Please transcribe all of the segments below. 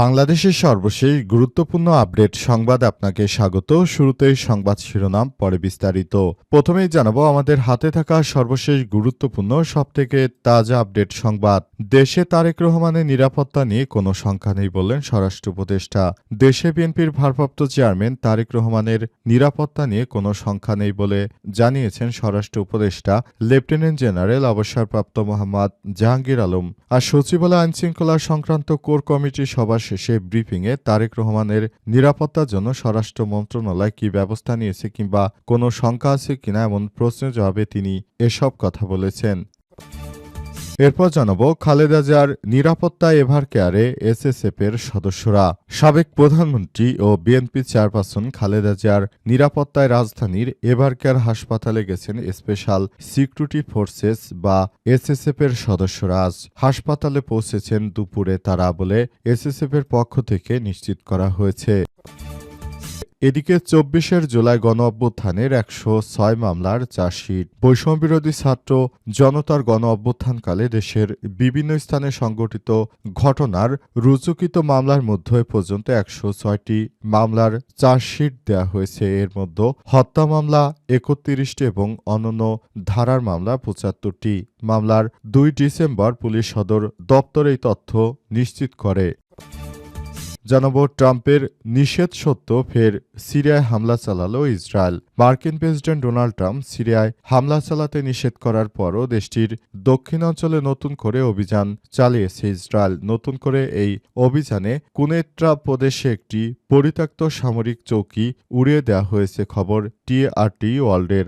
বাংলাদেশের সর্বশেষ গুরুত্বপূর্ণ আপডেট সংবাদ আপনাকে স্বাগত। শুরুতেই সংবাদ শিরোনাম, পরে বিস্তারিত। প্রথমেই জানাব, আমাদের হাতে থাকা সর্বশেষ গুরুত্বপূর্ণ, সবথেকে তাজা আপডেট সংবাদ। দেশে তারেক রহমানের নিরাপত্তা নিয়ে কোনো সংখ্যা নেই বললেন স্বরাষ্ট্র উপদেষ্টা। দেশে বিএনপির ভারপ্রাপ্ত চেয়ারম্যান তারেক রহমানের নিরাপত্তা নিয়ে কোনো সংখ্যা নেই বলে জানিয়েছেন স্বরাষ্ট্র উপদেষ্টা। লেফটেন্যান্ট জেনারেল, অবসরপ্রাপ্ত মোহাম্মদ জাহাঙ্গীর আলম। আর সচিবালয় আইনশৃঙ্খলা সংক্রান্ত কোর কমিটির সভা শেষে ব্রিফিংয়ে তারেক রহমানের নিরাপত্তার জন্য স্বরাষ্ট্র মন্ত্রণালয় কি ব্যবস্থা নিয়েছে কিংবা কোনো শঙ্কা আছে কিনা এমন প্রশ্নের জবাবে তিনি এসব কথা বলেছেন। এরপর জানাব খালেদা জিয়ার নিরাপত্তা এভার কেয়ারে এসএসএফ এর সদস্যরা। সাবেক প্রধানমন্ত্রী ও বিএনপি চেয়ারপারসন খালেদা জিয়ার নিরাপত্তায় রাজধানীর এভার কেয়ার হাসপাতালে গেছেন স্পেশাল সিকিউরিটি ফোর্সেস বা এসএসএফ এর সদস্যরা। আজ হাসপাতালে পৌঁছেছেন দুপুরে তারা বলে এসএসএফ এর পক্ষ থেকে নিশ্চিত করা হয়েছে। এদিকে চব্বিশের জুলাই গণ অভ্যুত্থানের একশো ছয় মামলার চার্জশিট। বৈষম্যবিরোধী ছাত্র জনতার গণ অভ্যুত্থানকালে দেশের বিভিন্ন স্থানে সংঘটিত ঘটনার রুজুকিত মামলার মধ্যে পর্যন্ত একশো ছয়টি মামলার চার্জশিট দেওয়া হয়েছে। এর মধ্যে হত্যা মামলা একত্রিশটি এবং অন্যান্য ধারার মামলা পঁচাত্তরটি। মামলার দুই ডিসেম্বর পুলিশ সদর দপ্তর এই তথ্য নিশ্চিত করে। জানাব ট্রাম্পের নিষেধ সত্য ফের সিরিয়ায় হামলা চালালো ইসরায়েল। মার্কিন প্রেসিডেন্ট ডোনাল্ড ট্রাম্প সিরিয়ায় হামলা চালাতে নিষেধ করার পরও দেশটির দক্ষিণাঞ্চলে নতুন করে অভিযান চালিয়েছে ইসরায়েল। নতুন করে এই অভিযানে কুনেত্রা প্রদেশে একটি পরিত্যক্ত সামরিক চৌকি উড়িয়ে দেওয়া হয়েছে, খবর টিআরটি ওয়ার্ল্ডের।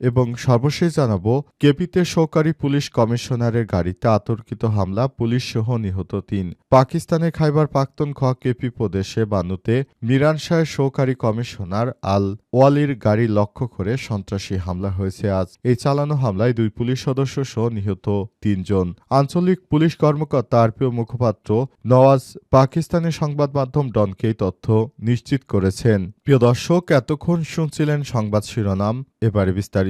এবং সর্বশেষ জানাব, কেপিতে সহকারী পুলিশ কমিশনারের গাড়িতে আতর্কিত হামলা পুলিশ সহ নিহত তিন। পাকিস্তানে খাইবার পাক্তন খ কেপি প্রদেশে বানুতে মিরান শাহের সহকারী কমিশনার আল ওয়ালির গাড়ি লক্ষ্য করে সন্ত্রাসী হামলা হয়েছে আজ। এই চালানো হামলায় দুই পুলিশ সদস্য সহ নিহত তিনজন। আঞ্চলিক পুলিশ কর্মকর্তা আরপিও মুখপাত্র নওয়াজ পাকিস্তানের সংবাদ মাধ্যম ডনকে এই তথ্য নিশ্চিত করেছেন। প্রিয় দর্শক, এতক্ষণ শুনছিলেন সংবাদ শিরোনাম। এবারে বিস্তারিত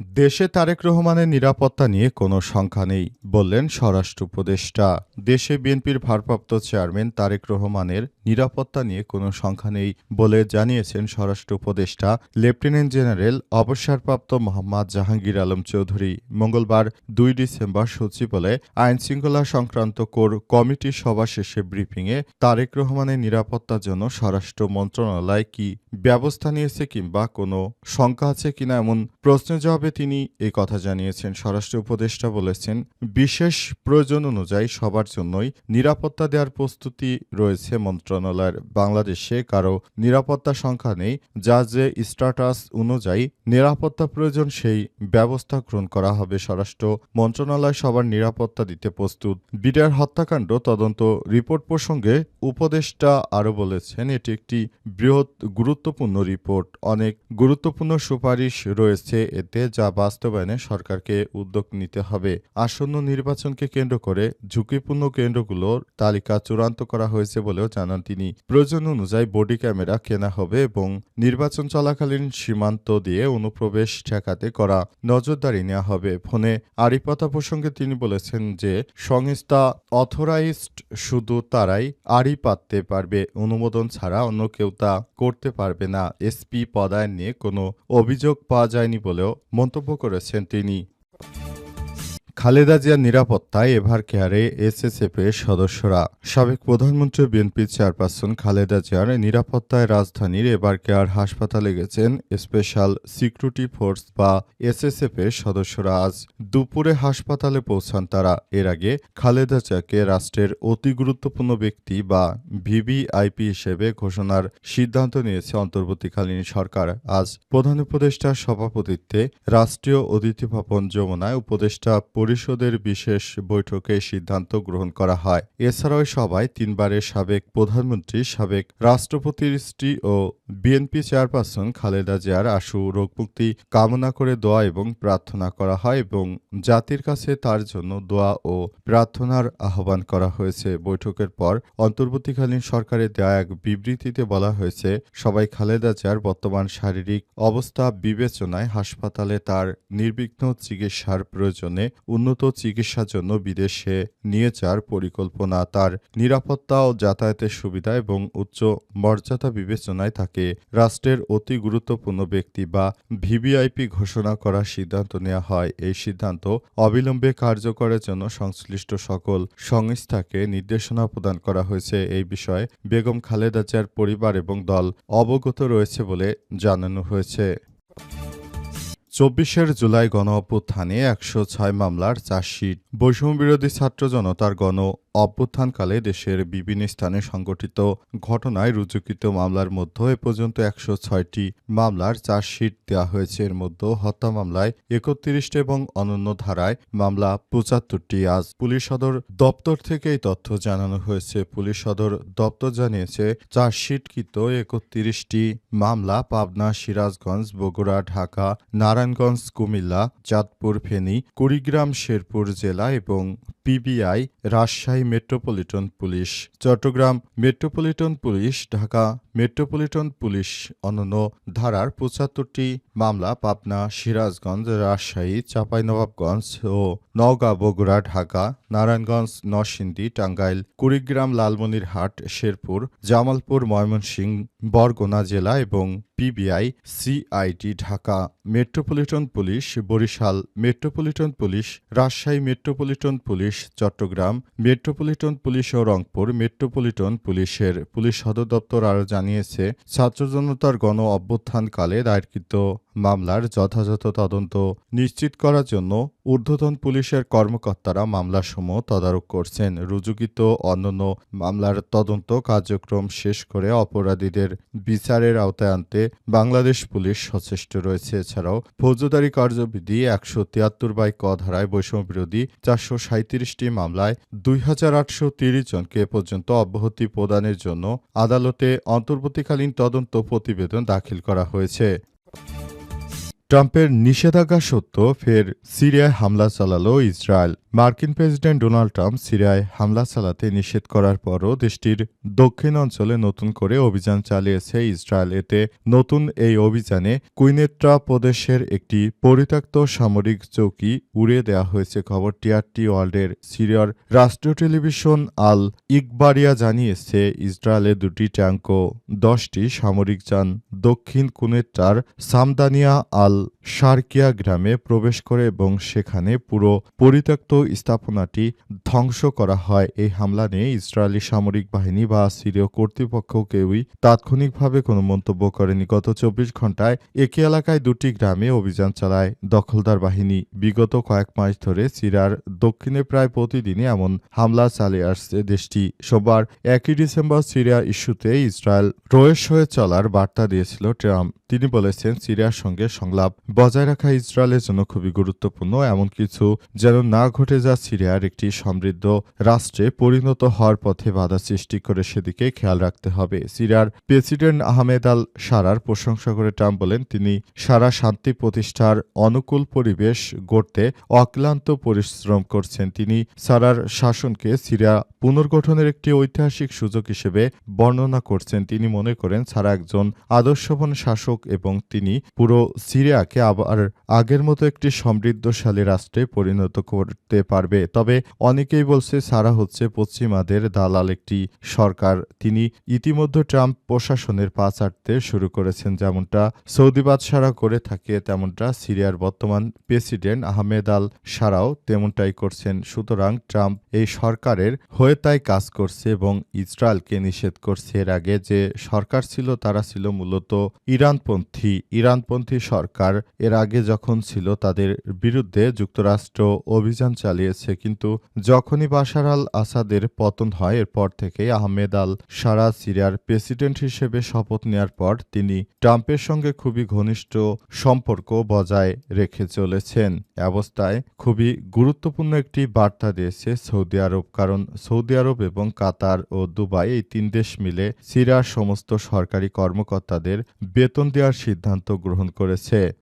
দেশে তারেক রহমানের নিরাপত্তা নিয়ে কোনো সংখ্যা নেই, বললেন স্বরাষ্ট্র উপদেষ্টা। দেশে বিএনপির ভারপ্রাপ্ত চেয়ারম্যান তারেক রহমানের নিরাপত্তা নিয়ে কোনো সংখ্যা নেই বলে জানিয়েছেন স্বরাষ্ট্র উপদেষ্টা। লেফটেন্যান্ট জেনারেল অবসরপ্রাপ্ত মোহাম্মদ জাহাঙ্গীর আলম চৌধুরী। মঙ্গলবার দুই ডিসেম্বর সচিবালয়ে আইনশৃঙ্খলা সংক্রান্ত কোর কমিটির সভা শেষে ব্রিফিংয়ে তারেক রহমানের নিরাপত্তার জন্য স্বরাষ্ট্র মন্ত্রণালয় কি ব্যবস্থা নিয়েছে কিংবা কোনো শঙ্কা আছে কিনা এমন প্রশ্নের জবাবে তিনি এই কথা জানিয়েছেন। স্বরাষ্ট্র উপদেষ্টা বলেছেন, বিশেষ প্রয়োজন অনুযায়ী সবার জন্যই নিরাপত্তা দেওয়ার প্রস্তুতি রয়েছে মন্ত্রণালয়ের বাংলাদেশে কারও নিরাপত্তা সংখ্যা নেই, যা যে স্ট্যাটাস অনুযায়ী নিরাপত্তা প্রয়োজন সেই ব্যবস্থা গ্রহণ করা হবে, স্বরাষ্ট্র মন্ত্রণালয় সবার নিরাপত্তা দিতে প্রস্তুত। বিডার হত্যাকাণ্ড তদন্ত রিপোর্ট প্রসঙ্গে উপদেষ্টা আরও বলেছেন, এটি একটি বৃহৎ গুরুত্বপূর্ণ রিপোর্ট। অনেক গুরুত্বপূর্ণ সুপারিশ রয়েছে এতে, যা বাস্তবায়নে সরকারকে উদ্যোগ নিতে হবে। আসন্ন নির্বাচনকে কেন্দ্র করে ঝুঁকিপূর্ণ কেন্দ্রগুলোর তালিকা চূড়ান্ত করা হয়েছে বলেও জানান তিনি প্রয়োজন অনুযায়ী বডি ক্যামেরা কেনা হবে এবং নির্বাচন চলাকালীন সীমান্ত দিয়ে অনুপ্রবেশ ঠেকাতে করা নজরদারি নেওয়া হবে। ফোনে আড়িপাতা প্রসঙ্গে তিনি বলেছেন যে, সংস্থা অথরাইজড শুধু তারাই আড়ি পাততে পারবে, অনুমোদন ছাড়া অন্য কেউ তা করতে পারবে না। এসপি পদায়ন নিয়ে কোনো অভিযোগ পাওয়া যায়নি বলেও মন্তব্য করেছেন তিনি। খালেদা জিয়ার নিরাপত্তায় এভার কেয়ারে এসএসএফ এর সদস্যরা। সাবেক প্রধানমন্ত্রী বিএনপি চেয়ারপারসন খালেদা জিয়ার নিরাপত্তায় রাজধানীর এভার কেয়ার হাসপাতালে গেছেন স্পেশাল সিকিউরিটি ফোর্স বা এসএসএফ এর সদস্যরা। আজ দুপুরে হাসপাতালে পৌঁছান তারা। এর আগে খালেদা জিয়াকে রাষ্ট্রের অতি গুরুত্বপূর্ণ ব্যক্তি বা ভিভিআইপি হিসেবে ঘোষণার সিদ্ধান্ত নিয়েছে অন্তর্বর্তীকালীন সরকার। আজ প্রধান উপদেষ্টার সভাপতিত্বে রাষ্ট্রীয় অতিথি ভবন যমুনায় উপদেষ্টা পরিষদের বিশেষ বৈঠকে সিদ্ধান্ত গ্রহণ করা হয়। এছাড়াও সভায় তিনবারের সাবেক প্রধানমন্ত্রী, সাবেক রাষ্ট্রপতির স্ত্রী ও বিএনপি চেয়ারপারসন খালেদা জিয়ার আশু, রোগমুক্তি কামনা করে দোয়া এবং প্রার্থনা করা হয় এবং জাতির কাছে তার জন্য দোয়া ও প্রার্থনার আহ্বান করা হয়েছে। বৈঠকের পর অন্তর্বর্তীকালীন সরকারের দেয়া এক বিবৃতিতে বলা হয়েছে, সবাই খালেদা জিয়ার বর্তমান শারীরিক অবস্থা বিবেচনায় হাসপাতালে তার নির্বিঘ্ন চিকিৎসার প্রয়োজনে উন্নত চিকিৎসার জন্য বিদেশে নিয়ে যাওয়ার পরিকল্পনা, তার নিরাপত্তা ও যাতায়াতের সুবিধা এবং উচ্চ মর্যাদা বিবেচনায় তাকে রাষ্ট্রের অতি গুরুত্বপূর্ণ ব্যক্তি বা ভিভিআইপি ঘোষণা করার সিদ্ধান্ত নেওয়া হয়। এই সিদ্ধান্ত অবিলম্বে কার্যকরের জন্য সংশ্লিষ্ট সকল সংস্থাকে নির্দেশনা প্রদান করা হয়েছে। এই বিষয়ে বেগম খালেদা জিয়ার পরিবার এবং দল অবগত রয়েছে বলে জানানো হয়েছে। চব্বিশের জুলাই গণ অভ্যুত্থানে একশো ছয় মামলার চার্জশিট। বৈষম্য বিরোধী ছাত্র জনতার গণ অভ্যুত্থানকালে দেশের বিভিন্ন স্থানে সংঘটিত ঘটনায় রুজুকৃত মামলার মধ্যে এ পর্যন্ত একশো ছয়টি মামলার চার্জশিট দেওয়া হয়েছে। এর মধ্যে হত্যা মামলায় একত্রিশটি এবং অনন্য ধারায় মামলা পঁচাত্তরটি। আজ পুলিশ সদর দপ্তর থেকে এই তথ্য জানানো হয়েছে। পুলিশ সদর দপ্তর জানিয়েছে, চার্জশিটকৃত একত্রিশটি মামলা পাবনা, সিরাজগঞ্জ, বগুড়া, ঢাকা, নারায়ণগঞ্জ, কুমিল্লা, চাঁদপুর, ফেনী, কুড়িগ্রাম, শেরপুর জেলা এবং PBI, Rajshahi metropolitan police. Chattogram metropolitan police, Dhaka metropolitan police. অনন্য ধারার পঁচাত্তরটি মামলা পাবনা, সিরাজগঞ্জ, রাজশাহী, চাঁপাইনবাবগঞ্জ ও নওগাঁ, বগুড়া, ঢাকা, নারায়ণগঞ্জ, নরসিংদী, টাঙ্গাইল, কুড়িগ্রাম, লালমনিরহাট, শেরপুর, জামালপুর, ময়মনসিংহ বরগুনা জেলা এবং PBI, CID, Dhaka metropolitan police, Barishal metropolitan police, Rajshahi metropolitan police, Chattogram metropolitan police ও রংপুর মেট্রোপলিটন পুলিশের পুলিশ সদর দপ্তর আরও জানিয়েছে ছাত্র জনতার গণ অভ্যুত্থানকালে দায়েরকৃত মামলার যথাযথ তদন্ত নিশ্চিত করার জন্য ঊর্ধ্বতন পুলিশের কর্মকর্তারা মামলাসমূহ তদারক করছেন। রুজুকিত অন্যান্য মামলার তদন্ত কার্যক্রম শেষ করে অপরাধীদের বিচারের আওতায় আনতে বাংলাদেশ পুলিশ সচেষ্ট রয়েছে। এছাড়াও ফৌজদারি কার্যবিধি একশো তিয়াত্তর বাই ক ধারায় বৈষম্য বিরোধী চারশো সাঁত্রিশটি মামলায় দুই হাজার আটশো তিরিশ জনকে এ পর্যন্ত অব্যাহতি প্রদানের জন্য আদালতে অন্তর্বর্তীকালীন তদন্ত প্রতিবেদন দাখিল করা হয়েছে। ট্রাম্পের নিষেধাজ্ঞা সত্ত্বেও ফের সিরিয়ায় হামলা চালালো ইসরায়েল। মার্কিন প্রেসিডেন্ট ডোনাল্ড ট্রাম্প সিরিয়ায় হামলা চালাতে নিষেধ করার পরও দেশটির দক্ষিণ অঞ্চলে নতুন করে অভিযান চালিয়েছে ইসরায়েল। এতে নতুন এই অভিযানে কুইনেট্রা প্রদেশের একটি পরিত্যক্ত সামরিক চৌকি উড়িয়ে দেওয়া হয়েছে খবরটি আরটি ওয়ার্ল্ডের সিরিয়ার রাষ্ট্রীয় টেলিভিশন আল ইকবারিয়া জানিয়েছে। ইসরায়েলে দুটি ট্যাঙ্ক দশটি সামরিক যান দক্ষিণ কুনেট্রার সামদানিয়া আল শারকিয়া গ্রামে প্রবেশ করে এবং সেখানে পুরো পরিত্যক্ত স্থাপনাটি ধ্বংস করা হয়। এই হামলা নিয়ে ইসরায়েলি সামরিক বাহিনী বা সিরীয় কর্তৃপক্ষ কেউই তাৎক্ষণিকভাবে কোনো মন্তব্য করেনি। গত চব্বিশ ঘন্টায় একই এলাকায় দুটি গ্রামে অভিযান চালায় দখলদার বাহিনী। বিগত কয়েক মাস ধরে সিরিয়ার দক্ষিণে প্রায় প্রতিদিনই এমন হামলা চালিয়ে আসছে দেশটি। সোমবার একই ডিসেম্বর সিরিয়া ইস্যুতে ইসরায়েল রয়েস হয়ে চলার বার্তা দিয়েছিল ট্রাম্প। তিনি বলেছেন, সিরিয়ার সঙ্গে সংলাপ বজায় রাখা ইসরায়েলের জন্য খুবই গুরুত্বপূর্ণ, এমন কিছু যেন না ঘটে যা সিরিয়ার একটি সমৃদ্ধ রাষ্ট্রে পরিণত হওয়ার পথে বাধা সৃষ্টি করে সেদিকে খেয়াল রাখতে হবে। সিরিয়ার প্রেসিডেন্ট আহমেদ আল সারার প্রশংসা করে ট্রাম্প বলেন, তিনি সারা শান্তি প্রতিষ্ঠার অনুকূল পরিবেশ গড়তে অক্লান্ত পরিশ্রম করছেন। তিনি সারার শাসনকে সিরিয়া পুনর্গঠনের একটি ঐতিহাসিক সুযোগ হিসেবে বর্ণনা করছেন। তিনি মনে করেন, সারা একজন আদর্শবান শাসক হোক এবং তিনি পুরো সিরিয়াকে আবার আগের মতো একটি সমৃদ্ধশালী রাষ্ট্রে পরিণত করতে পারবে। তবে অনেকেই বলছে সারা হচ্ছে পশ্চিমাদের দালাল একটি সরকার। তিনি ইতিমধ্যে ট্রাম্প প্রশাসনের পা চাটতে শুরু করেছেন যেমনটা সৌদি বাদশারা করে থাকে, তেমনটা সিরিয়ার বর্তমান প্রেসিডেন্ট আহমেদ আল সারাও তেমনটাই করছেন। সুতরাং ট্রাম্প এই সরকারের হয়ে তাই কাজ করছে এবং ইসরায়েলকে নিষেধ করছে। এর আগে যে সরকার ছিল, তারা ছিল মূলত ইরানপন্থী ইরানপন্থী সরকার এর আগে যখন ছিল তাদের বিরুদ্ধে যুক্তরাষ্ট্র অভিযান চালিয়েছে। কিন্তু যখনই বাশার আল আসাদের পতন হয়, এরপর থেকে আহমেদ আল সারা সিরিয়ার প্রেসিডেন্ট হিসেবে শপথ নেওয়ার পর তিনি ট্রাম্পের সঙ্গে খুবই ঘনিষ্ঠ সম্পর্ক বজায় রেখে চলেছেন। অবস্থায় খুবই গুরুত্বপূর্ণ একটি বার্তা দিয়েছে সৌদি আরব, কারণ সৌদি আরব এবং কাতার ও দুবাই এই তিন দেশ মিলে সিরিয়ার সমস্ত সরকারি কর্মকর্তাদের বেতন দেওয়ার সিদ্ধান্ত গ্রহণ করেছে।